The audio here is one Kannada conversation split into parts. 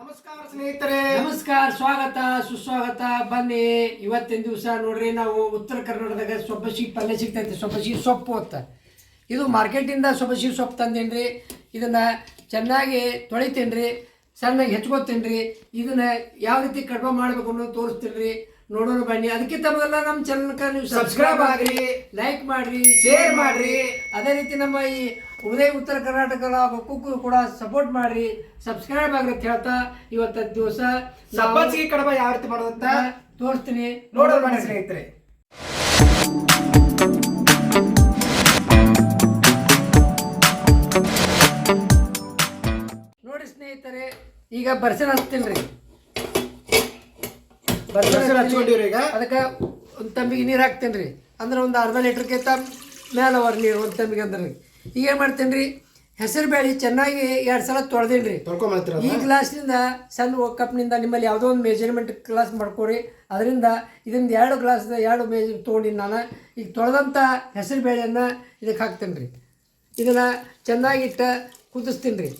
ನಮಸ್ಕಾರ ಸ್ನೇಹಿತರೆ. ನಮಸ್ಕಾರ ಸ್ವಾಗತ ಸುಸ್ವಾಗತ. ಬನ್ನಿ ಇವತ್ತಿನ ದಿವಸ ನೋಡ್ರಿ ನಾವು ಉತ್ತರ ಕರ್ನಾಟಕದಾಗ ಸೊಬ್ಬಸಿ ಪಲ್ಯ ಸಿಗ್ತೈತೆ ಸೊಬ್ಬಸಿ ಸೊಪ್ಪು ಅಂತ. ಇದು ಮಾರ್ಕೆಟಿಂದ ಸೊಬ್ಬಸಿ ಸೊಪ್ಪು ತಂದೇನ್ರಿ. ಇದನ್ನ ಚೆನ್ನಾಗಿ ತೊಳಿತೇನ್ರಿ ಸಣ್ಣಗೆ ಹೆಚ್ಕೋತೇನ್ರಿ. ಇದನ್ನ ಯಾವ ರೀತಿ ಕಡಿಮೆ ಮಾಡಬೇಕು ಅನ್ನೋದು ತೋರಿಸ್ತೀನಿ ನೋಡೋಣ ಬನ್ನಿ. ಅದಕ್ಕಿಂತ ಮೊದಲ ನಮ್ಮ ಚಾನಲ್ಗೆ ನೀವು ಸಬ್ಸ್ಕ್ರೈಬ್ ಆಗ್ರಿ. ಲೈಕ್ ಮಾಡ್ರಿ ಶೇರ್ ಮಾಡ್ರಿ. ಅದೇ ರೀತಿ ನಮ್ಮ ಈ ಉದಯ ಉತ್ತರ ಕರ್ನಾಟಕದ ಮಕ್ಕಳು ಕೂಡ ಸಪೋರ್ಟ್ ಮಾಡ್ರಿ ಸಬ್ಸ್ಕ್ರೈಬ್ ಆಗ್ರಿ ಅಂತ ಹೇಳ್ತಾ ಇವತ್ತ ದಿವಸ ಸಬ್ಬಸಿಗೆ ಕಡಬ ಯಾವ ರೀತಿ ಮಾಡೋದಂತ ತೋರಿಸ್ತೀನಿ. ನೋಡೋದು ಮಾಡಿ ಸ್ನೇಹಿತರೆ. ನೋಡಿ ಸ್ನೇಹಿತರೆ ಈಗ ಬರ್ಸನ್ ಹಚ್ತೀನಿ ರೀ ಈಗ? ಅದಕ್ಕೆ ಒಂದು ತಂಬಿಗೆ ನೀರು ಹಾಕ್ತೀನಿ ರೀ ಅಂದ್ರೆ ಒಂದು ಅರ್ಧ ಲೀಟ್ರ್ಕಿಂತ ಮೇಲೆ ಅವ್ರ ನೀರು ಒಂದು ತಂಬಿಗೆ ಅಂದ್ರೆ. ರೀ ಈಗ ಏನು ಮಾಡ್ತೇನೆ ರೀ ಹೆಸರು ಬೇಳೆ ಚೆನ್ನಾಗಿ ಎರಡು ಸಲ ತೊಳೆದೇನಿ ರೀ ತೊಳ್ಕೊಂಬರ್ತೀರ ಈ ಗ್ಲಾಸ್ನಿಂದ ಸಣ್ಣ ಕಪ್ನಿಂದ ನಿಮ್ಮಲ್ಲಿ ಯಾವುದೋ ಒಂದು ಮೆಜರ್ಮೆಂಟ್ ಗ್ಲಾಸ್ ಮಾಡ್ಕೊರಿ. ಅದರಿಂದ ಇದರಿಂದ ಎರಡು ಗ್ಲಾಸ್ ಎರಡು ಮೇಜ್ ತೊಗೊಂಡಿನಿ ನಾನು. ಈಗ ತೊಳೆದಂಥ ಹೆಸರು ಬೇಳೆಯನ್ನು ಇದಕ್ಕೆ ಹಾಕ್ತೇನೆ ರೀ ಇದನ್ನು ಚೆನ್ನಾಗಿಟ್ಟ ಕುದಿಸ್ತೀನಿ ರೀ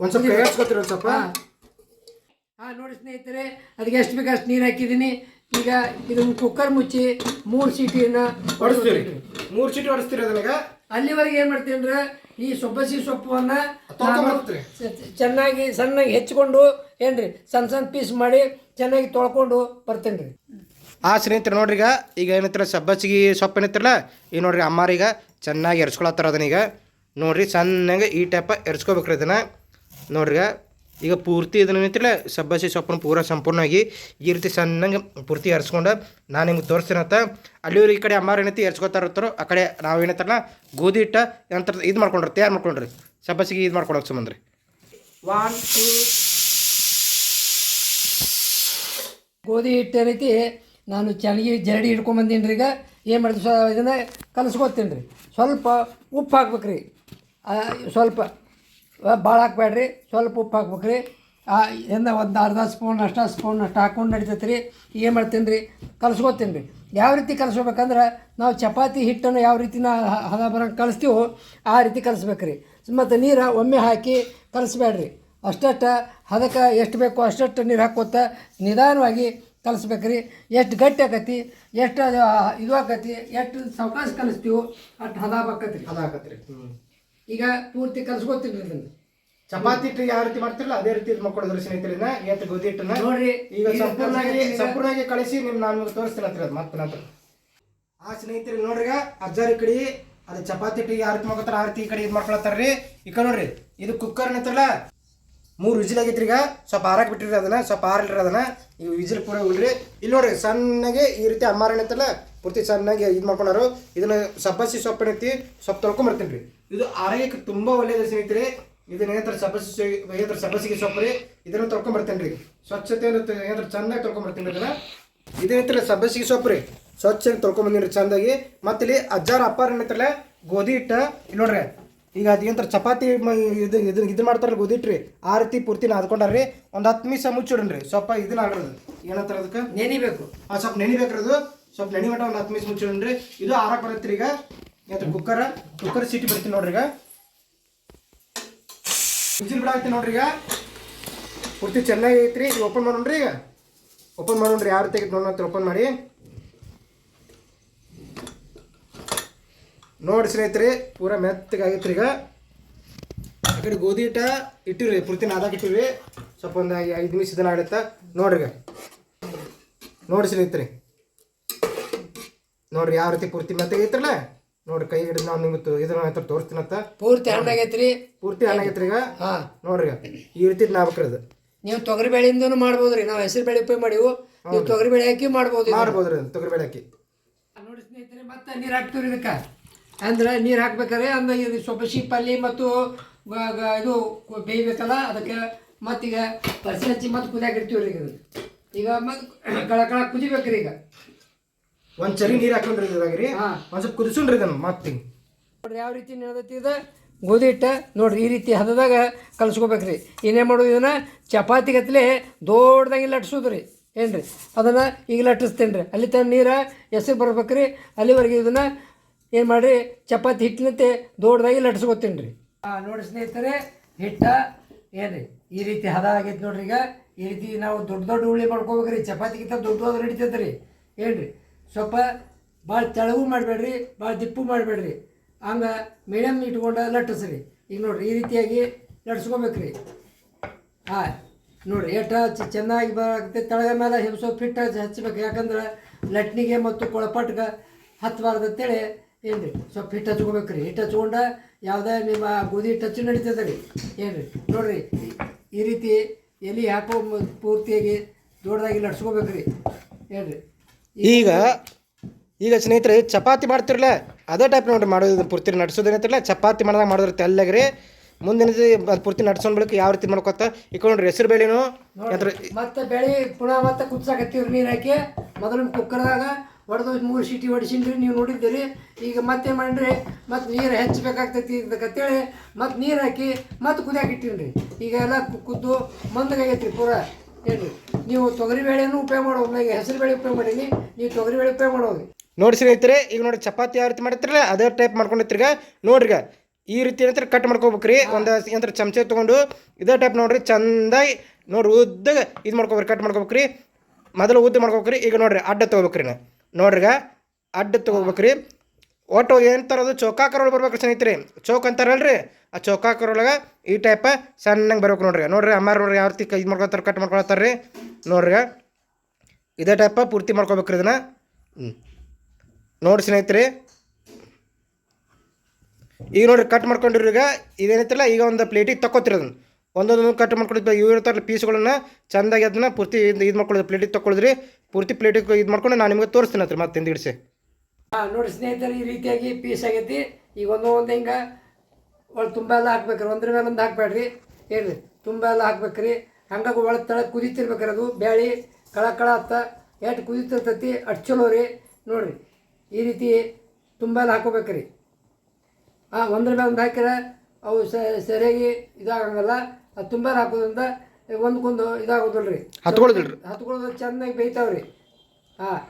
ಒಂದು ಸ್ವಲ್ಪ ಸ್ವಲ್ಪ? ಹಾಂ. ನೋಡಿ ಸ್ನೇಹಿತರೆ ಅದಕ್ಕೆ ಎಷ್ಟು ಬೇಕು ಅಷ್ಟು ನೀರು ಹಾಕಿದ್ದೀನಿ. ಈಗ ಇದನ್ನು ಕುಕ್ಕರ್ ಮುಚ್ಚಿ ಮೂರು ಸೀಟಿಯನ್ನು ಹೊಡೆಸ್ತೀರಿ ಮೂರು ಸೀಟಿ ಹೊಡೆಸ್ತೀರಿ ಅದನ್ನಾಗ ಅಲ್ಲಿವರೆಗೆ ಏನು ಮಾಡ್ತೀನಿ ಅಂದ್ರೆ ಈ ಸೊಬ್ಬಸಿ ಸೊಪ್ಪನ್ನು ಚೆನ್ನಾಗಿ ಸಣ್ಣಗೆ ಹೆಚ್ಚಿಕೊಂಡು ಏನ್ರಿ ಸಣ್ಣ ಸಣ್ಣ ಪೀಸ್ ಮಾಡಿ ಚೆನ್ನಾಗಿ ತೊಳ್ಕೊಂಡು ಬರ್ತೀನಿ ರೀ. ಆ ಸ್ನೇಹಿತರು ನೋಡ್ರಿ ಈಗ ಈಗ ಏನೈತಿರ ಸಬ್ಬಸಿಗೆ ಸೊಪ್ಪು ಏನೈತಿರಲ್ಲ ಈಗ ನೋಡ್ರಿ ಅಮ್ಮಾರೀಗ ಚೆನ್ನಾಗಿ ಎರ್ಸ್ಕೊಳತ್ತಾರ ಅದನ್ನೀಗ ನೋಡ್ರಿ ಸಣ್ಣಗೆ ಈ ಟೈಪ ಎರ್ಸ್ಕೋಬೇಕ್ರಿ ಅದನ್ನು ನೋಡ್ರಿ ಈಗ ಪೂರ್ತಿ ಇದನ್ನ ಏನೈತಿರಲ್ಲ ಸಬ್ಬಸಿ ಸೊಪ್ಪನ್ನು ಪೂರ ಸಂಪೂರ್ಣವಾಗಿ ಈ ರೀತಿ ಸಣ್ಣಗೆ ಪೂರ್ತಿ ಹರ್ಸ್ಕೊಂಡು ನಾನು ನಿಮ್ಗೆ ತೋರಿಸ್ತೀನತ್ತ ಅಲ್ಲಿವ್ರು ಈ ಕಡೆ ಅಮ್ಮಾರು ಏನೈತಿ ಇರ್ತಾರೋ ಆ ಕಡೆ ನಾವು ಏನೈತಲ್ಲ ಗೋಧಿ ಹಿಟ್ಟ ಏನಂತ ಇದು ಮಾಡ್ಕೊಂಡ್ರಿ ತಯಾರು ಮಾಡ್ಕೊಂಡ್ರಿ? ಸಬ್ಬಸಿಗೆ ಇದು ಮಾಡ್ಕೊಳಕ್ಕೆ ಸಂಬಂಧ್ರಿ ಒನ್ ಟೂ ಗೋಧಿ ಹಿಟ್ಟು ಏನೈತಿ, ನಾನು ಚೆನ್ನಾಗಿ ಜರಡಿ ಹಿಡ್ಕೊಂಬಂದೀನಿ ರೀ ಈಗ. ಏನು ಮಾಡಿದ್ವಿ ಇದನ್ನು ಕಲಸ್ಕೊತೀನಿ ರೀ ಸ್ವಲ್ಪ ಉಪ್ಪು ಹಾಕ್ಬೇಕು ರೀ ಸ್ವಲ್ಪ ಭಾಳ ಹಾಕ್ಬೇಡ್ರಿ. ಸ್ವಲ್ಪ ಉಪ್ಪು ಹಾಕ್ಬೇಕು ರೀ ಎಂದ ಒಂದು ಅರ್ಧ ಸ್ಪೂನ್ ಅಷ್ಟ, ಸ್ಪೂನ್ ಅಷ್ಟು ಹಾಕೊಂಡು ನಡಿತೈತೆ ರೀ ಏನು ಮಾಡ್ತೀನಿ ರೀ ಕಲಸ್ಕೊತೀನಿ ರೀ ಯಾವ ರೀತಿ ಕಲಿಸ್ಬೇಕಂದ್ರೆ ನಾವು ಚಪಾತಿ ಹಿಟ್ಟನ್ನು ಯಾವ ರೀತಿ ನಾ ಹದ ಬರಂಗೆ ಕಲಿಸ್ತೀವೋ ಆ ರೀತಿ ಕಲಿಸ್ಬೇಕು ರೀ ಮತ್ತು ನೀರು ಒಮ್ಮೆ ಹಾಕಿ ಕಲಿಸ್ಬೇಡ್ರಿ. ಅಷ್ಟಷ್ಟು ಹದಕ್ಕೆ ಎಷ್ಟು ಬೇಕೋ ಅಷ್ಟಷ್ಟು ನೀರು ಹಾಕೋತ ನಿಧಾನವಾಗಿ ಕಲಿಸ್ಬೇಕು ರೀ ಎಷ್ಟು ಗಟ್ಟಿ ಆಕತಿ, ಎಷ್ಟು ಇದು ಆಕತಿ, ಎಷ್ಟು ಸಾವಕಾಶ ಕಲಿಸ್ತೀವೋ ಅಷ್ಟು ಹದ ಆಕತಿ ರೀ ಅದಾಕತ್ರಿ ಈಗ ಪೂರ್ತಿ ಕಲಿಸ್ಕೊತೀನಿ ಇದನ್ನು ಚಪಾತಿ ಹಿಟ್ಟು ಯಾವ ರೀತಿ ಮಾಡ್ತಿರಲ್ಲ ಅದೇ ರೀತಿ ಮಾಡ್ಕೊಡೋದ್ರಿ ಸ್ನೇಹಿತರನ್ನ ಇವತ್ತು ಗೋಧಿ ಹಿಟ್ಟನ್ನ ನೋಡ್ರಿ ಈಗ ಸಂಪೂರ್ಣವಾಗಿ ಈಗ. ಸಂಪೂರ್ಣವಾಗಿ ಕಳಿಸಿ ನಿಮ್ ನಾನು ನಿಮ್ಗೆ ತೋರಿಸ್ತೀನಿ ಅಂತ ಅದು ಮತ್ತೆ ನಂತರ ಆ ಸ್ನೇಹಿತರಿ ನೋಡ್ರಿ ಈಗ ಅಜ್ಜಾರಿ ಕಡೆ ಅದು ಚಪಾತಿ ಹಿಟ್ಟು ಯಾವ ರೀತಿ ಮಾಡ್ಕೊತಾರ ಆ ರೀತಿ ಈ ಕಡೆ ಇದು ಮಾಡ್ಕೊಳತ್ತಾರ್ರಿ. ಈಗ ನೋಡ್ರಿ ಇದು ಕುಕ್ಕರ್ ನಿಂತಲ್ಲ ಮೂರು ವಿಜಿಲ್ ಆಗೈತ್ರಿ ಈಗ. ಸ್ವಲ್ಪ ಆರಕ್ಕೆ ಬಿಟ್ಟಿರಿ ಅದನ್ನ ಸ್ವಲ್ಪ ಆರಲ್ರಿ ಅದನ್ನ. ಈಗ ವಿಜಿಲ್ ಪೂರ ಉಳ್ರಿ. ಇಲ್ಲಿ ನೋಡ್ರಿ ಸಣ್ಣಗೆ ಈ ರೀತಿ ಅಮ್ಮಾರ ಏನೈತಲ್ಲ ಪೂರ್ತಿ ಚೆನ್ನಾಗಿ ಇದು ಮಾಡ್ಕೊಂಡಾರು. ಇದನ್ನ ಸಬ್ಬಸಿ ಸೊಪ್ಪು ಏನೈತಿ ಸೊಪ್ಪು ತೊಳ್ಕೊಂಬರ್ತೀನಿ ರೀ. ಇದು ಆರೋಗ್ಯಕ್ಕೆ ತುಂಬಾ ಒಳ್ಳೇದು ಸ್ನೇಹಿತರೆ. ಇದನ್ನ ಏನಂತಾರೆ ಸಬ್ಬಸಿ ಏನಾರ ಸಬ್ಬಸಿಗೆ ಸೊಪ್ಪು ರೀ. ಇದನ್ನು ತೊಳ್ಕೊಂಬರ್ತೇನೆ ರೀ. ಸ್ವಚ್ಛತೆ ಏನಾದ್ರೂ ಚೆನ್ನಾಗಿ ತೊಳ್ಕೊಂಬರ್ತೀನಿ ಇದನ್ನ. ಇದೇನೈತಿಲ್ಲ ಸಬ್ಬಸಿಗೆ ಸೊಪ್ಪು ರೀ. ಸ್ವಚ್ಛ ರೀ ಚಂದಾಗಿ. ಮತ್ತೆ ಇಲ್ಲಿ ಅಜ್ಜಾರ ಅಪ್ಪಾರ ಏನೈತಲ್ಲ ಗೋಧಿ ಹಿಟ್ಟ. ಇಲ್ಲಿ ನೋಡ್ರಿ ಈಗ ಅದೇಂತರ ಚಪಾತಿ ಇದು ಇದು ಇದು ಮಾಡ್ತಾರಲ್ಲ ಗೋಧಿ ಹಿಟ್ಟು ರೀ. ಆ ರೀತಿ ಪೂರ್ತಿ ನಾದ್ಕೊಂಡಾರ್ರಿ ಒಂದು ಹತ್ತು ನಿಮಿಷ ಮುಚ್ಚಿಡ್ರಿ ಸ್ವಲ್ಪ ಇದನ್ನ ಆಗ್ರದು ಏನಂತಾರೆ ಅದಕ್ಕೆ? ನೆನಿಬೇಕು. ಆ ಸ್ವಲ್ಪ ನೆನಿಬೇಕ್ರಿ ಅದು. ಸ್ವಲ್ಪ ನೆನೆ ಮಟ್ಟ ಒಂದು ಹತ್ತು ನಿಮಿಷ ಮುಚ್ಚಿಡ್ರಿ ಇದು ಆರಾಕ್ ಬರುತ್ತೆ ಈಗ. ಏನಂತ ಕುಕ್ಕರ್ ಕುಕ್ಕರ್ ಸಿಟಿ ಬರ್ತೀನಿ ನೋಡ್ರಿ ಈಗ. ವಿಜಿಲ್ ಬಿಡಾಕತ್ತೀನಿ ನೋಡ್ರಿ ಈಗ. ಪೂರ್ತಿ ಚೆನ್ನಾಗಿ ಐತ್ರಿ. ಈಗ ಓಪನ್ ಮಾಡೋಣ್ರಿ ಈಗ. ಓಪನ್ ಮಾಡೋಣ್ರಿ ಯಾರು ರೀತಿ ನೋಡೋಣ ಓಪನ್ ಮಾಡಿ. ನೋಡಿ ಸ್ನೇಹಿತರೆ, ಪೂರ ಮೆತ್ತಗಾಗೈತ್ರಿ ಈಗ. ಆ ಕಡೆ ಗೋಧಿ ಹಿಟ್ಟ ಇಟ್ಟಿವ್ರಿ. ಪೂರ್ತಿ ನಾದಾಕ ಇಟ್ಟಿವ್ರಿ. ಸ್ವಲ್ಪ ಒಂದು ಐದು ನಿಮಿಷ ಇದನ್ನ ಆಡುತ್ತಾ ನೋಡ್ರಿ ಈಗ. ನೋಡಿ ನೋಡ್ರಿ ಯಾವ ರೀತಿ ಪೂರ್ತಿ ಮೆತ್ತಗೈತ್ರಲ್ಲ ನೋಡ್ರಿ ಕೈ ಹಿಡಿದು ನಾವು ನಿಮ್ಗೆ ಇದನ್ನ ಹತ್ರ ತೋರಿಸ್ತೀನತ್ತ ಪೂರ್ತಿ ಹಣ್ಣಾಗೈತ್ರಿ ಪೂರ್ತಿ ಹಣ್ಣಾಗೈತ್ರಿ ಈಗ? ಹಾಂ. ನೋಡ್ರಿ ಈಗ ಈ ರೀತಿ ನಾವ್ರಿ ಅದು. ನೀವು ತೊಗರಿ ಬೇಳೆಯಿಂದನೂ ಮಾಡ್ಬೋದು ರೀ ನಾವು ಹೆಸರು ಬೇಳೆ ಉಪಯೋಗ ಮಾಡಿವು. ನೀವು ತೊಗರಿ ಬೇಳೆ ಹಾಕಿ ಮಾಡ್ಬೋದು ಮಾಡ್ಬೋದು ರೀ ತೊಗರಿ ಬೇಳೆ ಹಾಕಿ. ನೋಡಿ ಸ್ನೇಹಿತರೆ ಮತ್ತೆ ನೀರು ಹಾಕ್ತೀವಿ ಇದಕ್ಕೆ? ಅಂದ್ರೆ ನೀರು ಹಾಕ್ಬೇಕಾದ್ರೆ ಅಂದ್ರೆ ಇದು ಸೊಬಸಿ ಪಲ್ಲಿ ಮತ್ತು ಇದು ಬೇಯಬೇಕಲ್ಲ ಅದಕ್ಕೆ ಮತ್ತೀಗ ಪರ್ಸಿ ಹಚ್ಚಿ ಮತ್ತೆ ಕುದಿಯಾಕ ಇಡ್ತೀವಿ ರೀ ಇದನ್ನ. ಈಗ ಮತ್ತೆ ಕಳ ಕಳ ಕುದಿಬೇಕ್ರಿ ಈಗ. ಒಂದ್ ಚರಿ ನೀರ್ ಹಾಕೊಂಡ್ರಿ ಇದಾಗ್ರಿ ಹಾ. ಒಂದ್ ಸ್ವಲ್ಪ ಕುದಿಸುಣ್ರಿ ಇದನ್ನ ಮತ್ತೆ ನೋಡ್ರಿ ಯಾವ ರೀತಿ ನಡೆದೈತಿ ಇದು? ಗೋಧಿ ಹಿಟ್ಟ ನೋಡ್ರಿ ಈ ರೀತಿ ಹದದಾಗ ಕಲ್ಸ್ಕೊಬೇಕ್ರಿ. ಏನೇನು ಮಾಡೋದು ಇದನ್ನ? ಚಪಾತಿ ಗತ್ಲೆ ದೊಡ್ಡದಾಗಿ ಲಟ್ಸೋದು ರೀ ಏನು ರೀ ಅದನ್ನು ಈಗ ಲಟ್ಟಿಸ್ತೇನೆ ರೀ ಅಲ್ಲಿ ತನ್ನ ನೀರು ಹೆಸರು ಬರ್ಬೇಕ್ರಿ. ಅಲ್ಲಿವರೆಗೆ ಇದನ್ನು ಏನು ಮಾಡಿರಿ? ಚಪಾತಿ ಹಿಟ್ಟಿನಂತೆ ದೊಡ್ಡದಾಗಿ ಲಟ್ಸ್ಕೊತೀನಿ ರೀ ನೋಡಿ ಸ್ನೇಹಿತರೆ ಹಿಟ್ಟ ಏನ್ರಿ? ಈ ರೀತಿ ಹದ ಆಗೈತೆ ನೋಡ್ರಿ ಈಗ. ಈ ರೀತಿ ನಾವು ದೊಡ್ಡ ದೊಡ್ಡ ಉಳ್ಳಿ ಮಾಡ್ಕೋಬೇಕ್ರಿ. ಚಪಾತಿಗಿಂತ ದೊಡ್ಡ ದೊಡ್ಡ ಹಿಡಿತೈತೆ ರೀ ಏನ್ರಿ? ಸ್ವಲ್ಪ ಭಾಳ ತೆಳಗೂ ಮಾಡಬೇಡ್ರಿ, ಭಾಳ ದಿಪ್ಪು ಮಾಡಬೇಡ್ರಿ. ಹಂಗೆ ಮೀಡಿಯಮ್ ಇಟ್ಕೊಂಡು ಲಟ್ಟಿಸ್ರಿ. ಈಗ ನೋಡ್ರಿ, ಈ ರೀತಿಯಾಗಿ ಲಟ್ಸ್ಕೊಬೇಕ್ರಿ ಹಾಂ, ನೋಡಿರಿ ಎಷ್ಟು ಹಚ್ಚಿ ಚೆನ್ನಾಗಿ ಬರುತ್ತೆ ತಳಗ ಮೇಲೆ ಹಿಂಗೆ ಫಿಟ್ ಹಚ್ಬೇಕು. ಯಾಕಂದ್ರೆ ಲಟ್ನಿಗೆ ಮತ್ತು ಕೊಳಪಟ್ಗೆ ಹತ್ತಬಾರ್ದು ಅಂತೇಳಿ ಏನು ರೀ ಸ್ವಲ್ಪ ಹಿಟ್ಟು ಹಚ್ಕೋಬೇಕು ರೀ ಹಿಟ್ಟು ಹಚ್ಕೊಂಡು ಯಾವುದೇ ನಿಮ್ಮ ಗೋಧಿ ಹಿಟ್ಟು ಹಚ್ಚಿ ನಡೀತದೆ ರೀ. ಏನು ರೀ ನೋಡಿರಿ, ಈ ರೀತಿ ಎಲೆ ಹಾಕೋ ಪೂರ್ತಿಯಾಗಿ ದೊಡ್ಡದಾಗಿ ಲಟ್ಸ್ಕೋಬೇಕು ರೀ ಏನು ರೀ ಈಗ ಈಗ ಸ್ನೇಹಿತರೆ ಚಪಾತಿ ಮಾಡ್ತಿರಲ್ಲ ಅದೇ ಟೈಪ್ ನೋಡಿರಿ ಮಾಡೋದು ಪೂರ್ತಿ ನಡ್ಸೋದು ಏನಂತಿರಲ್ಲ ಚಪಾತಿ ಮಾಡಿದಾಗ ಮಾಡಿದ್ರೆ ತೆಲ್ಲಗ್ರಿ ಮುಂದಿನ ಅದು ಪೂರ್ತಿ ನಡ್ಸೋನ್ ಬಳಿಕ ಯಾವ ರೀತಿ ಮಾಡ್ಕೊತ? ಈಗ ನೋಡ್ರಿ ಹೆಸರು ಬೇಳೆನು ಮತ್ತೆ ಬೆಳೆ ಪುನಃ ಮತ್ತೆ ಕುದ್ಸಾಕತ್ತೀವ್ರಿ ನೀರು ಹಾಕಿ. ಮೊದಲು ಕುಕ್ಕರ್ದಾಗ ಹೊಡೆದು ಮೂರು ಸೀಟಿ ಹೊಡಿಸಿನ್ರಿ ನೀವು ನೋಡಿದ್ದೀರಿ. ಈಗ ಮತ್ತೇನು ಮಾಡಿರಿ ಮತ್ತೆ ನೀರು ಹೆಚ್ಚಬೇಕಾಗ್ತೈತಿ ಅಂತೇಳಿ ಮತ್ತೆ ನೀರು ಹಾಕಿ ಮತ್ತೆ ಕುದಿಯಾಕ ರೀ ಈಗ ಎಲ್ಲ ಕುದ್ದು ಮಂದಗಾಗೈತಿ ಪೂರ. ಏನ್ರಿ ನೀವು ತೊಗರಿ ಬೇಳೆನೂ ಉಪಯೋಗ ಮಾಡೋದು ಈಗ ಹೆಸರು ಬೇಳೆ ಉಪಯೋಗ ಮಾಡೀನಿ ನೀವು ತೊಗರಿ ಬೇಳೆ ಉಪಯೋಗ ಮಾಡೋದು ನೋಡಿ ಸ್ನೇಹಿತರೆ ಈಗ ನೋಡಿ ಚಪಾತಿ ಯಾವ ರೀತಿ ಮಾಡ್ತಿರಲ್ಲ ಅದೇ ಟೈಪ್ ಮಾಡ್ಕೊಂಡಿರ್ತೀರಿ ನೋಡ್ರಿ ಈಗ ಈ ರೀತಿ ಏನಂತಾರೆ ಕಟ್ ಮಾಡ್ಕೋಬೇಕ್ರಿ ಒಂದು ಏನಂತಾರೆ ಚಮಚೆ ತೊಗೊಂಡು ಇದೇ ಟೈಪ್ ನೋಡ್ರಿ ಚಂದಾಗಿ ನೋಡ್ರಿ ಉದ್ದಾಗ ಇದು ಮಾಡ್ಕೋಬೇಕು ಕಟ್ ಮಾಡ್ಕೋಬೇಕ್ರಿ. ಮೊದಲು ಉದ್ದ ಮಾಡ್ಕೋಬೇಕ್ರಿ ಈಗ ನೋಡ್ರಿ ಅಡ್ಡ ತೊಗೋಬೇಕ್ರಿ ನೋಡ್ರಿಗ ಅಡ್ಡ ತೊಗೋಬೇಕ್ರಿ. ಒಟ್ಟು ಏನು ತರೋದು? ಚೌಕಾಕರ ಒಳಗೆ ಬರ್ಬೇಕು ಸ್ನೇಹಿತರೆ. ಚೌಕ್ ಅಂತಾರಲ್ರಿ? ಆ ಚೌಕಾಕರ ಒಳಗೆ ಈ ಟೈಪ ಸಣ್ಣಗೆ ಬರ್ಬೇಕು ನೋಡ್ರಿ. ನೋಡ್ರಿ ಅಮ್ಮಾರು ನೋಡ್ರಿ ಯಾವ ರೀತಿ ಇದು ಮಾಡ್ಕೊಳ್ತಾರೆ ಕಟ್ ಮಾಡ್ಕೊಳತ್ತಾರ ರೀ ನೋಡ್ರಿ. ಇದೇ ಟೈಪ ಪೂರ್ತಿ ಮಾಡ್ಕೋಬೇಕ್ರಿ ಇದನ್ನ. ನೋಡಿ ಸ್ನೇಹಿತರೆ. ಈಗ ನೋಡ್ರಿ ಕಟ್ ಮಾಡ್ಕೊಂಡಿರಿ ಈಗ ಇದೇನೈತಲ್ಲ? ಈಗ ಒಂದು ಪ್ಲೇಟಿಗೆ ತಕ್ಕೋತಿರಿ ಅದನ್ನು. ಒಂದೊಂದು ಕಟ್ ಮಾಡ್ಕೊಂಡಿದ್ದು ಇವು ಇರ್ತಾರಲ್ಲ ಪೀಸ್ಗಳನ್ನ ಚೆಂದಾಗಿ ಅದನ್ನ ಪೂರ್ತಿ ಇದು ಮಾಡ್ಕೊಳ್ಳೋದು. ಪ್ಲೇಟಿಗೆ ತಗೊಳಿದ್ರಿ ಪೂರ್ತಿ ಪ್ಲೇಟಿಗೆ ಇದು ಮಾಡ್ಕೊಂಡು ನಾನು ನಿಮಗೆ ತೋರಿಸ್ತೀನಿ ಹತ್ರ ಮತ್ತೆ ತಿಂದಿಡಿಸಿ ನೋಡಿ ಸ್ನೇಹಿತರೆ ಈ ರೀತಿಯಾಗಿ ಪೀಸ್ ಆಗೈತಿ. ಈಗ ಒಂದು ಒಂದು ಹಿಂಗೆ ಒಳ ತುಂಬ ಎಲ್ಲ ಹಾಕ್ಬೇಕ್ರಿ. ಒಂದ್ರ ಮೇಲೆ ಒಂದು ಹಾಕ್ಬೇಡ್ರಿ. ಏನ್ರಿ? ತುಂಬ ಎಲ್ಲ ಹಾಕ್ಬೇಕ್ರಿ. ಹಂಗಾಗಿ ಒಳ ತಳ ಕುದಿತಿರ್ಬೇಕ್ರಿ ಅದು. ಬ್ಯಾಳಿ ಕಳ ಕಳ ಹತ್ತ ಎಷ್ಟು ಕುದಿತಿರ್ತೈತಿ ಅಷ್ಟು ಚಲೋ ರೀ. ನೋಡಿರಿ ಈ ರೀತಿ ತುಂಬ ಎಲ್ಲ ಹಾಕೋಬೇಕ್ರಿ ಹಾಂ ಒಂದ್ರ ಮೇಲೆ ಒಂದು ಹಾಕಿದ್ರೆ ಅವು ಸರಿಯಾಗಿ ಇದಾಗಂಗಲ್ಲ. ಅದು ತುಂಬ ಹಾಕೋದ್ರಿಂದ ಒಂದ್ಕೊಂದು ಇದಾಗೋದಿಲ್ಲ ರೀ ಹತ್ಕೊಳ್ಳೋದಿಲ್ರಿ ಹತ್ಕೊಳ್ಳೋದು ಚೆನ್ನಾಗಿ ಬೇಯ್ತಾವ್ರಿ. ಹಾಂ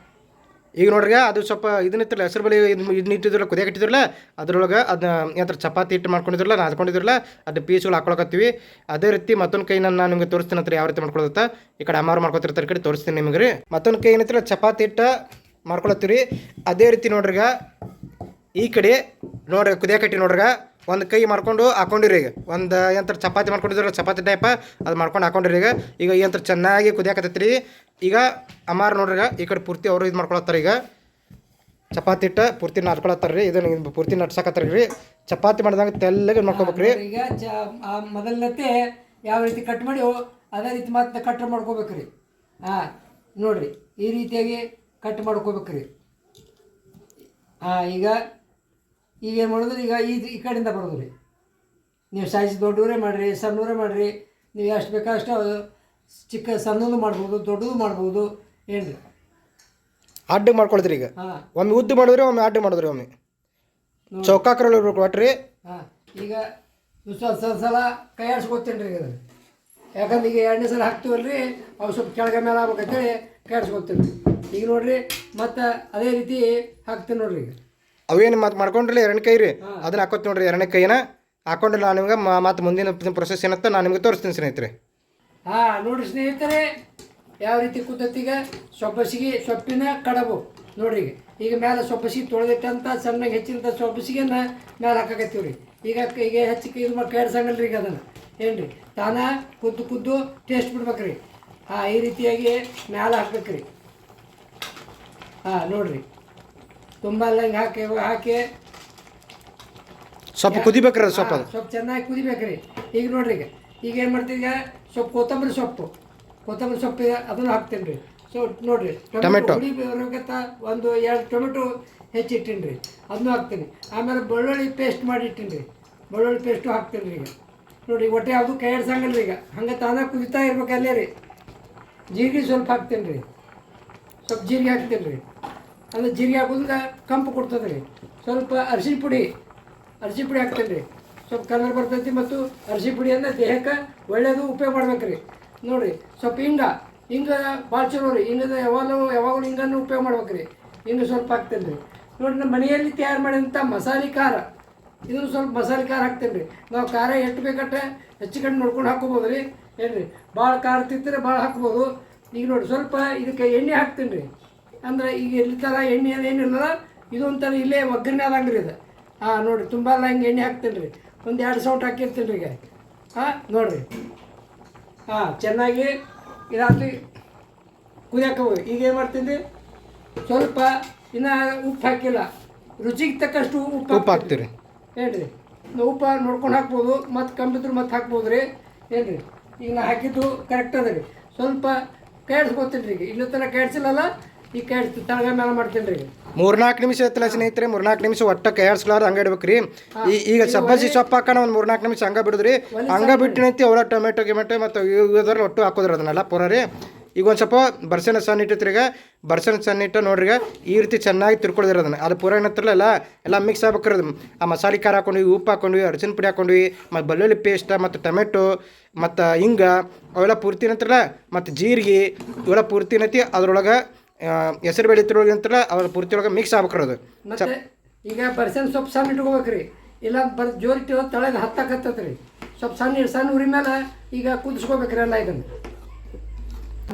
ಈಗ ನೋಡ್ರಿ ಅದು ಸ್ವಲ್ಪ ಇದನ್ನಿತ್ತಲ್ಲ ಹೆಸರು ಬಳಿ ಇದು ನಿಂತಿದ್ರಲ್ಲ ಕುದಿಯಾಕ ಇಟ್ಟಿದ್ರಲ್ಲ, ಅದ್ರೊಳಗೆ ಅದನ್ನ ಏನಂತಾರೆ ಚಪಾತಿ ಹಿಟ್ಟು ಮಾಡ್ಕೊಂಡಿದ್ರಲ್ಲ ನಾದ್ಕೊಂಡಿದ್ರಲ್ಲ ಅದು ಪೀಸ್ಗಳು ಹಾಕೊಳಕತ್ತೀವಿ. ಅದೇ ರೀತಿ ಮತ್ತೊಂದು ಕೈ ನಾನು ನಿಮಗೆ ತೋರಿಸ್ತೀನಿ ಅಂತ ಯಾವ ರೀತಿ ಮಾಡ್ಕೊಳತ್ತ ಈ ಕಡೆ ಅಮ್ಮಾರು ಮಾಡ್ಕೊತಿರ್ತಾರೆ ಕಡೆ ತೋರಿಸ್ತೀನಿ ನಿಮಗೆ ರೀ. ಮತ್ತೊಂದು ಕೈ ಏನೈತಿಲ್ಲ, ಚಪಾತಿ ಹಿಟ್ಟು ಮಾಡ್ಕೊಳತ್ತೀವಿ ಅದೇ ರೀತಿ ನೋಡ್ರಿಗ ಈ ಕಡೆ ನೋಡ್ರಿ ಕುದಿಯಾಕಟ್ಟಿ ನೋಡ್ರಿಗ. ಒಂದು ಕೈ ಮಾಡ್ಕೊಂಡು ಹಾಕೊಂಡಿರಿ ಈಗ. ಒಂದು ಏನಂತಾರೆ ಚಪಾತಿ ಮಾಡ್ಕೊಂಡಿದ್ರೆ ಚಪಾತಿ ಟೈಪ ಅದು ಮಾಡ್ಕೊಂಡು ಹಾಕೊಂಡಿರಿ ಈಗ. ಈಗ ಏನಂತಾರೆ ಚೆನ್ನಾಗಿ ಕುದಿಯಾಕತ್ತೈತ್ರಿ. ಈಗ ಅಮ್ಮಾರು ನೋಡ್ರಿಗ ಈ ಕಡೆ ಪೂರ್ತಿ ಅವರು ಇದು ಮಾಡ್ಕೊಳತ್ತಾರೆ ಈಗ. ಚಪಾತಿ ಇಟ್ಟು ಪೂರ್ತಿ ನಾದ್ಕೊಳತ್ತಾರ ರೀ ಇದನ್ನ ಪೂರ್ತಿ ನಡ್ಸಕತ್ತಾರ ರೀ ಚಪಾತಿ ಮಾಡಿದಾಗ ತೆಲ್ಲಗೆ ಮಾಡ್ಕೋಬೇಕ್ರಿ. ಈಗ ಚ ಯಾವ ರೀತಿ ಕಟ್ ಮಾಡಿ ಅದೇ ರೀತಿ ಮತ್ತೆ ಕಟ್ ಮಾಡ್ಕೋಬೇಕ್ರಿ. ಹಾಂ ನೋಡಿರಿ, ಈ ರೀತಿಯಾಗಿ ಕಟ್ ಮಾಡ್ಕೋಬೇಕ್ರಿ. ಹಾಂ ಈಗ ಈಗ ಏನು ಮಾಡೋದು ಈಗ ಈ ಈ ಕಡೆಯಿಂದ ಬರೋದು ರೀ ನೀವು ಸೈಜ್ ದೊಡ್ಡವರೇ ಮಾಡಿರಿ ಸಣ್ಣವರೇ ಮಾಡಿರಿ ನೀವು ಎಷ್ಟು ಬೇಕೋ ಅಷ್ಟು ಚಿಕ್ಕ ಸಣ್ಣದು ಮಾಡ್ಬೋದು ದೊಡ್ಡದು ಮಾಡ್ಬೋದು ಏನು ರೀ ಅಡ್ಡ ಮಾಡ್ಕೊಳ್ತೀರಿ ಈಗ. ಹಾಂ. ಒಮ್ಮೆ ಉದ್ದು ಮಾಡಿದ್ರಿ ಒಮ್ಮೆ ಅಡ್ಡ ಮಾಡಿದ್ರಿ ಒಮ್ಮೆ. ಚೌಕಾಕ್ರಲ್ಲಿ ಇರ್ಬೇಕು ಒಟ್ರಿ ಹಾಂ. ಈಗ ಸ್ವಲ್ಪ ಸ್ವಲ್ಪ ಸಲ ಕೈ ಆಡ್ಸ್ಕೊತೀನಿ ರೀ ಇದನ್ನು ಯಾಕಂದ್ರೆ ಈಗ ಎರಡನೇ ಸಲ ಹಾಕ್ತೀವಲ್ಲ ರೀ ಅವು ಸ್ವಲ್ಪ ಕೆಳಗೆ ಮೇಲೆ ಆಗ್ಬೇಕಂತೇಳಿ ಕೈ ಆಡ್ಸ್ಕೊತೀನಿ ಈಗ ನೋಡಿರಿ ಮತ್ತು ಅದೇ ರೀತಿ ಹಾಕ್ತೀನಿ ನೋಡ್ರಿ ಈಗ. ಅವೇನು ಮತ್ತೆ ಮಾಡ್ಕೊಂಡ್ರಲ್ಲ ಎರಡನೇ ಕೈ ರೀ? ಅದನ್ನ ಹಾಕೋತಿ ನೋಡ್ರಿ ಎರಡನೇ ಕೈನ ಹಾಕೊಂಡ್ರೆ ನಾನು ನಿಮ್ಗೆ ಮತ್ತೆ ಮುಂದಿನ ಪ್ರೊಸೆಸ್ ಏನತ್ತ ನಾನು ನಿಮ್ಗೆ ತೋರಿಸ್ತೀನಿ ಸ್ನೇಹಿತರೆ. ಹಾಂ ನೋಡಿ ಸ್ನೇಹಿತರೆ ಯಾವ ರೀತಿ ಕುದ್ದತ್ತೀಗ ಸೊಪ್ಪಸಿಗೆ ಸೊಪ್ಪಿನ ಕಡಬು. ನೋಡ್ರಿ ಈಗ. ಈಗ ಮೇಲೆ ಸೊಪ್ಪಸಿಗೆ ತೊಳೆದಿಟ್ಟಂತ ಸಣ್ಣಗೆ ಹೆಚ್ಚಿನಂಥ ಸೊಪ್ಪಸಿಗೆನ ಮೇಲೆ ಹಾಕಕತ್ತೀವಿ ರೀ. ಈಗ ಈಗ ಹೆಚ್ಚಿಗೆ ಇದು ಮಾಡಿ ಕೇಳ್ಸಂಗಲ್ಲ ರೀ ಈಗ ಅದನ್ನು. ಏನು ರೀ? ತಾನ ಕುದ್ದು ಕುದ್ದು ಟೇಸ್ಟ್ ಬಿಡ್ಬೇಕ್ರಿ. ಹಾಂ ಈ ರೀತಿಯಾಗಿ ಮ್ಯಾಲೆ ಹಾಕ್ಬೇಕ್ರಿ. ಹಾಂ ನೋಡ್ರಿ. ತುಂಬ ಹಿಂಗೆ ಹಾಕಿ ಹಾಕಿ. ಸ್ವಲ್ಪ ಕುದಿಬೇಕ್ರಿ ಅದು ಸ್ವಲ್ಪ ಅದು. ಸ್ವಲ್ಪ ಚೆನ್ನಾಗಿ ಕುದಿಬೇಕ್ರಿ. ಈಗ ನೋಡ್ರಿ ಈಗ. ಈಗ ಏನು ಮಾಡ್ತೀನಿ ಈಗ? ಸ್ವಲ್ಪ ಕೊತ್ತಂಬರಿ ಸೊಪ್ಪು. ಕೊತ್ತಂಬರಿ ಸೊಪ್ಪು ಇದೆ ಅದನ್ನು ಹಾಕ್ತೀನಿ ರೀ ಸೊ ನೋಡ್ರಿ ಟೊಮೆಟೊ. ಹುಳಿ ಬರ್ಬೇಕಂತ ಒಂದು ಎರಡು ಟೊಮೆಟೊ ಹೆಚ್ಚಿಟ್ಟೀನಿ ರೀ ಅದನ್ನು ಹಾಕ್ತೀನಿ. ಆಮೇಲೆ ಬೆಳ್ಳುಳ್ಳಿ ಪೇಸ್ಟ್ ಮಾಡಿ ರೀ ಬೆಳ್ಳುಳ್ಳಿ ಪೇಸ್ಟು ಹಾಕ್ತೀನಿ ರೀ ಈಗ. ನೋಡ್ರಿ ಒಟ್ಟೆ ಯಾವುದು ಕೈ ಆಡ್ಸಂಗಲ್ಲ ಈಗ. ಹಂಗೆ ತಾನೇ ಕುದಿತಾ ಇರ್ಬೇಕು ಅಲ್ಲೇ ರೀ. ಜೀರಿಗೆ ಸ್ವಲ್ಪ ಹಾಕ್ತೀನಿ ರೀ ಸ್ವಲ್ಪ ಜೀರಿಗೆ ಹಾಕ್ತೀನಿ ರೀ ಅಂದ್ರೆ ಜೀರಿಗೆ ಹಾಕೋದ್ರಿಂದ ಕಂಪು ಕೊಡ್ತದೆ ರೀ ಸ್ವಲ್ಪ ಅರಿಶಿನ ಪುಡಿ ಅರಿಶಿನ ಪುಡಿ ಹಾಕ್ತೇನೆ ರೀ ಸ್ವಲ್ಪ ಕಲರ್ ಬರ್ತೈತಿ ಮತ್ತು ಅರಿಶಿನ ಪುಡಿ ಅಂದ್ರೆ ದೇಹಕ್ಕೆ ಒಳ್ಳೆಯದು ಉಪಯೋಗ ಮಾಡ್ಬೇಕು ರೀ ನೋಡಿರಿ, ಸ್ವಲ್ಪ ಹಿಂಗ ಹಿಂಗ ಭಾಳ ಚಲೋ ರೀ. ಹಿಂಗದ ಯಾವಾಗಲೂ ಯಾವಾಗಲೂ ಹಿಂಗನ್ನು ಉಪಯೋಗ ಮಾಡ್ಬೇಕು ರೀ ಹಿಂಗೆ ಸ್ವಲ್ಪ ಹಾಕ್ತೇನೆ ರೀ ನೋಡಿ ನಮ್ಮ ಮನೆಯಲ್ಲಿ ತಯಾರು ಮಾಡಿದಂಥ ಮಸಾಲೆ ಖಾರ. ಇದನ್ನು ಸ್ವಲ್ಪ ಮಸಾಲೆ ಖಾರ ಹಾಕ್ತೇನೆ ರೀ ನಾವು ಖಾರ ಎಷ್ಟು ಬೇಕಟ್ಟ ಹೆಚ್ಚು ಕಡಿಮೆ ನೋಡ್ಕೊಂಡು ಹಾಕೋಬೋದು ರೀ. ಏನ್ರಿ ಭಾಳ ಖಾರ ತಿಂತಾರೆ ಭಾಳ ಹಾಕ್ಬೋದು. ಈಗ ನೋಡಿ ಸ್ವಲ್ಪ ಇದಕ್ಕೆ ಎಣ್ಣೆ ಹಾಕ್ತೀನಿ ರೀ ಅಂದ್ರೆ ಈಗ ಇಲ್ಲಿ ಥರ ಎಣ್ಣೆ ಅದು ಏನಿಲ್ಲ ಇದೊಂಥರ ಇಲ್ಲೇ ಒಗ್ಗರಣೆ ಆದಂಗೆ ರೀ ಇದು ಹಾಂ ನೋಡಿರಿ ತುಂಬ ಎಲ್ಲ ಹಿಂಗೆ ಎಣ್ಣೆ ಹಾಕ್ತೀನಿ ರೀ ಒಂದು ಎರಡು ಸೌಟ್ ಹಾಕಿರ್ತೀನಿ ರೀ ಈಗ. ಹಾಂ ನೋಡಿರಿ. ಹಾಂ ಚೆನ್ನಾಗಿ ಇದಾತು ಕುದಿಯಕ್ಕೆ ಹೋಗಿ ಈಗ ಏನು ಮಾಡ್ತೀನಿ ಸ್ವಲ್ಪ ಇನ್ನು ಉಪ್ಪು ಹಾಕಿಲ್ಲ. ರುಚಿಗೆ ತಕ್ಕಷ್ಟು ಉಪ್ಪು ಉಪ್ಪು ಹಾಕ್ತೀರಿ. ಏನ್ರಿ? ನಾವು ಉಪ್ಪು ನೋಡ್ಕೊಂಡು ಹಾಕ್ಬೋದು. ಮತ್ತು ಕಂಬಿದ್ರು ಮತ್ತೆ ಹಾಕ್ಬೋದು ರೀ ಏನ್ರಿ? ಈಗ ನಾ ಹಾಕಿದ್ದು ಕರೆಕ್ಟ್ ಅದ ರೀ. ಸ್ವಲ್ಪ ಕೇಳಿಸ್ಕೊತೀನಿ ರೀ ಈಗ. ಇನ್ನೂ ತನಕ ಕೇಳಿಸಿಲ್ಲಲ್ಲ ಈಗ ಕಡೆ ತಳಗ ಮೇಲೆ ಮಾಡ್ತೀನಿ ರೀ? ಮೂರ್ನಾಲ್ಕು ನಿಮಿಷ ಎತ್ತಲ ಸ್ನೇಹಿತರೆ ಮೂರ್ನಾಲ್ಕು ನಿಮಿಷ ಒಟ್ಟ ಕೈಯಾಡ್ಸ್ಲಾರ ಹಂಗ ಇಡ್ಬೇಕ್ರಿ. ಈ ಈಗ ಸಬ್ಬಸಿ ಸೊಪ್ಪು ಹಾಕೋಣ ಒಂದು ಮೂರ್ನಾಲ್ಕು ನಿಮಿಷ ಹಂಗ ಬಿಡುದ್ರಿ. ಹಂಗ ಬಿಟ್ಟಿನೈತಿ ಅವಳ ಟೊಮೆಟೊ ಗಿಮೆಟೊ ಮತ್ತು ಇದ್ರ ಒಟ್ಟು ಹಾಕೋದ್ರಿ ಅದನ್ನೆಲ್ಲ ಪೂರಾರಿ ರೀ. ಈಗ ಒಂದು ಸ್ವಲ್ಪ ಬರ್ಸನ ಸಣ್ಣ ಇಟ್ಟಿತ್ರಿ ಈಗ. ಬರ್ಸನ ಸಣ್ಣ ಇಟ್ಟು ನೋಡ್ರಿ ಈಗ. ಈ ರೀತಿ ಚೆನ್ನಾಗಿ ತಿರ್ಕೊಳ್ದಿರ ಅದನ್ನ. ಅದು ಪೂರ ಏನತ್ತಿರಲ್ಲ ಎಲ್ಲ ಎಲ್ಲ ಮಿಕ್ಸ್ ಆಗ್ಬೇಕ್ರಿ ಅದು. ಆ ಮಸಾಲೆ ಖಾರ ಹಾಕೊಂಡ್ವಿ ಉಪ್ಪು ಹಾಕೊಂಡ್ವಿ ಅರ್ಶಿನ ಪುಡಿ ಹಾಕೊಂಡ್ವಿ ಮತ್ತು ಬೆಳ್ಳುಳ್ಳಿ ಪೇಸ್ಟ್ ಮತ್ತು ಟೊಮೆಟೊ ಮತ್ತು ಹಿಂಗ ಅವೆಲ್ಲ ಪೂರ್ತಿ ಏನಂತಾರಲ್ಲ ಮತ್ತು ಜೀರಿಗೆ ಇವೆಲ್ಲ ಪೂರ್ತಿ ಏನೈತಿ ಅದ್ರೊಳಗೆ ಹೆಸರು ಬೇಳೆ ಅಂತಲ್ಲ ಅವ್ರ ಪೂರ್ತಿ ಒಳಗೆ ಮಿಕ್ಸ್ ಆಗ್ಬೇಕ್ರಿ ಅದು ಮತ್ತೆ ಈಗ ಬರ್ಸನ್ ಸ್ವಲ್ಪ ಸಣ್ಣ ಇಟ್ಕೋಬೇಕ್ರಿ. ಇಲ್ಲ ಬರ್ ಜೋರ್ ಇಟ್ಟಿವ ತಳಗ ಹತ್ತಕತ್ತತ್ರಿ. ಸ್ವಲ್ಪ ಸಣ್ಣ ಸಣ್ಣ ಉರಿ ಮೇಲೆ ಈಗ ಕುದಿಸ್ಕೋಬೇಕ್ರಿ ಎಲ್ಲ ಇದನ್ನು.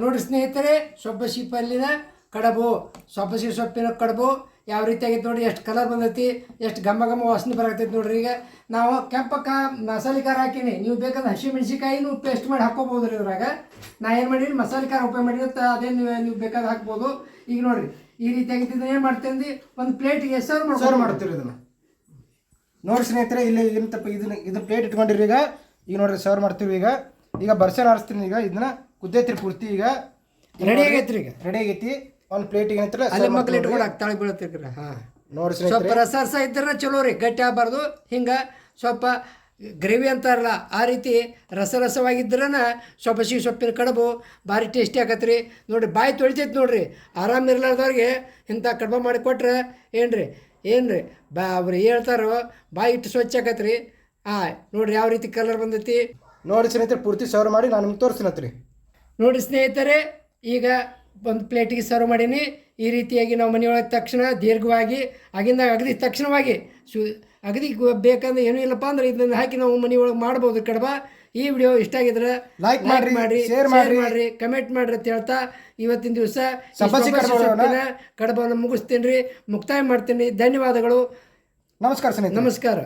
ನೋಡಿ ಸ್ನೇಹಿತರೆ ಸೊಬ್ಬಸಿ ಪಲ್ಲಿನ ಕಡಬು. ಸೊಬ್ಬಸಿ ಸೊಪ್ಪಿನ ಕಡಬು. ಯಾವ ರೀತಿ ಆಗೈತೆ ನೋಡಿ ಎಷ್ಟು ಕಲರ್ ಬಂದೈತಿ ಎಷ್ಟು ಘಮ ಘಮ ವಾಸನೆ ಬರಾಕತ್ತೈತಿ ನೋಡ್ರಿ ಈಗ. ನಾವು ಕೆಂಪಕ್ಕ ಮಸಾಲೆ ಖಾರ ಹಾಕೀನಿ. ನೀವು ಬೇಕಾದ್ರೆ ಹಸಿ ಮೆಣಸಿಕಾಯಿನೂ ಪೇಸ್ಟ್ ಮಾಡಿ ಹಾಕೋಬೋದು ರೀ ಇದ್ರಾಗ. ನಾ ಏನು ಮಾಡೀನಿ ಮಸಾಲೆ ಖಾರ ಉಪಯೋಗ ತ- ಅದೇ ನೀವು ನೀವು ಬೇಕಾದ್ರೆ ಹಾಕ್ಬೋದು. ಈಗ ನೋಡ್ರಿ ಈ ರೀತಿ ಆಗೈತಿ ಏನು ಮಾಡ್ತೀನಿ ಒಂದು ಪ್ಲೇಟಿಗೆ ಸರ್ವ್ ಸರ್ವ್ ಮಾಡ್ತೀರಿ ಇದನ್ನು. ನೋಡಿ ಸ್ನೇಹಿತರೆ ಇಲ್ಲಿ ತಪ್ಪ ಇದನ್ನ ಇದು ಪ್ಲೇಟ್ ಇಟ್ಕೊಂಡಿರಿ ಈಗ. ಈಗ ನೋಡ್ರಿ ಸರ್ವ್ ಮಾಡ್ತೀವಿ ಈಗ. ಈಗ ಬರ್ಸನ್ ಆರಿಸ್ತೀನಿ ಈಗ. ಇದನ್ನ ಕುದ್ದೈತ್ರಿ ಪೂರ್ತಿ ಈಗ. ರೆಡಿ ಆಗೈತ್ರಿ ಈಗ? ರೆಡಿ ಆಗೈತಿ. ಒಂದು ಪ್ಲೇಟಿಗೆ ಏನಂತಾರ ಅಲ್ಲಿ ಮಕ್ಳು ಇಟ್ಕೊಂಡು ತಾಳಿ ಬೀಳತ್ತಿರ್ರಿ ಹಾಂ ನೋಡಿ ಸ್ವಲ್ಪ ರಸ ರಸ ಇದ್ರೆ ಚಲೋ ರೀ ಗಟ್ಟಿ ಆಗಬಾರ್ದು. ಹಿಂಗೆ ಸ್ವಲ್ಪ ಗ್ರೇವಿ ಅಂತಾರಲ್ಲ ಆ ರೀತಿ ರಸ ರಸವಾಗಿದ್ರನ ಸ್ವಲ್ಪ ಸಿಹಿ ಸೊಪ್ಪಿನ ಕಡುಬು ಭಾರಿ ಟೇಸ್ಟಿ ಆಗತ್ತೆ ನೋಡಿರಿ ಬಾಯಿ ತೊಳಿತೈತೆ ನೋಡಿರಿ. ಆರಾಮ ಇರ್ಲಾರ್ದವ್ರಿಗೆ ಇಂಥ ಕಡುಬು ಮಾಡಿ ಕೊಟ್ರೆ ಏನು ರೀ ಏನು ರೀ ಬಾ ಅವ್ರು ಹೇಳ್ತಾರೋ ಬಾಯಿ ಇಟ್ಟು ಸ್ವಚ್ಛ ಆಗತ್ತೆ ರೀ ಹಾಂ ನೋಡಿರಿ ಯಾವ ರೀತಿ ಕಲರ್ ಬಂದೈತಿ. ನೋಡಿ ಸ್ನೇಹಿತರೆ ಪೂರ್ತಿ ಸರ್ವ್ ಮಾಡಿ ನಾನು ನಿಮ್ಗೆ ತೋರಿಸ್ತೀನಿ ನೋಡಿ ಸ್ನೇಹಿತರೆ ಈಗ ಒಂದು ಪ್ಲೇಟಿಗೆ ಸರ್ವ್ ಮಾಡೀನಿ. ಈ ರೀತಿಯಾಗಿ ನಾವು ಮನೆಯೊಳಗೆ ತಕ್ಷಣ ದೀರ್ಘವಾಗಿ ಆಗಿಂದ ಅಗದಿ ತಕ್ಷಣವಾಗಿ ಶು ಅಗದಿ ಬೇಕಂದ್ರೆ ಏನೂ ಇಲ್ಲಪ್ಪ ಅಂದ್ರೆ ಇದನ್ನ ಹಾಕಿ ನಾವು ಮನೆಯೊಳಗೆ ಮಾಡ್ಬೋದು ಕಡಬ. ಈ ವಿಡಿಯೋ ಇಷ್ಟ ಆಗಿದ್ರೆ ಲೈಕ್ ಮಾಡಿ ಮಾಡಿರಿ ಶೇರ್ ಮಾಡಿರಿ. ಕಮೆಂಟ್ ಮಾಡಿರಿ ಅಂತ ಹೇಳ್ತಾ ಇವತ್ತಿನ ದಿವಸ ಕಡಬವನ್ನು ಮುಗಿಸ್ತೀನಿ ರೀ. ಮುಕ್ತಾಯ ಮಾಡ್ತೀನಿ ಧನ್ಯವಾದಗಳು. ನಮಸ್ಕಾರ ಸ್ನೇಹಿತರೆ. ನಮಸ್ಕಾರ.